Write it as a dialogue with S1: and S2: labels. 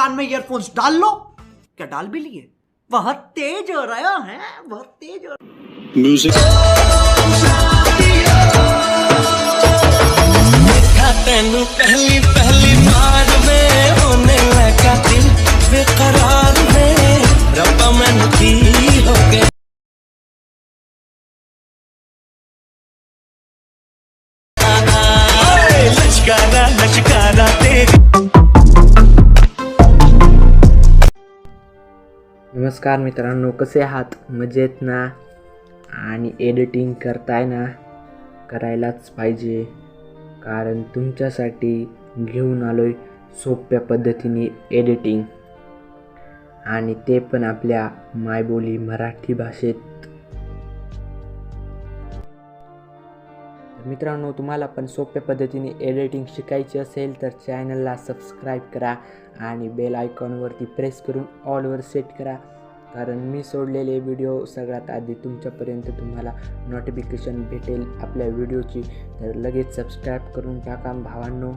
S1: कान में ईयरफोन्स डाल लो। क्या डाल भी लिए? बहुत तेज हो रहा है बहुत तेज हो
S2: रहा तेनू पहली पहली बार में होने लगा दिल बेकरार में। रब्बा मैनू की
S3: नमस्कार मित्रांनो कसे आहात? मजेत ना? आणि एडिटिंग करताय ना? करायलाच पाहिजे. कारण तुमच्यासाठी घेऊन आलो आहे सोप्या पद्धतीने एडिटिंग आणि ते पण आपल्या मायबोली मराठी भाषेत. मित्रांनो तुम्हाला पण सोप्या पद्धतीने एडिटिंग शिकायची असेल तर चॅनलला सबस्क्राईब करा आणि बेल आयकॉनवरती प्रेस करून ऑलवर सेट करा. कारण मी सोडलेले व्हिडिओ सगळ्यात आधी तुमच्यापर्यंत तुम्हाला नोटिफिकेशन भेटेल आपल्या व्हिडिओची तर लगेच सबस्क्राईब करून टाका भावांनो.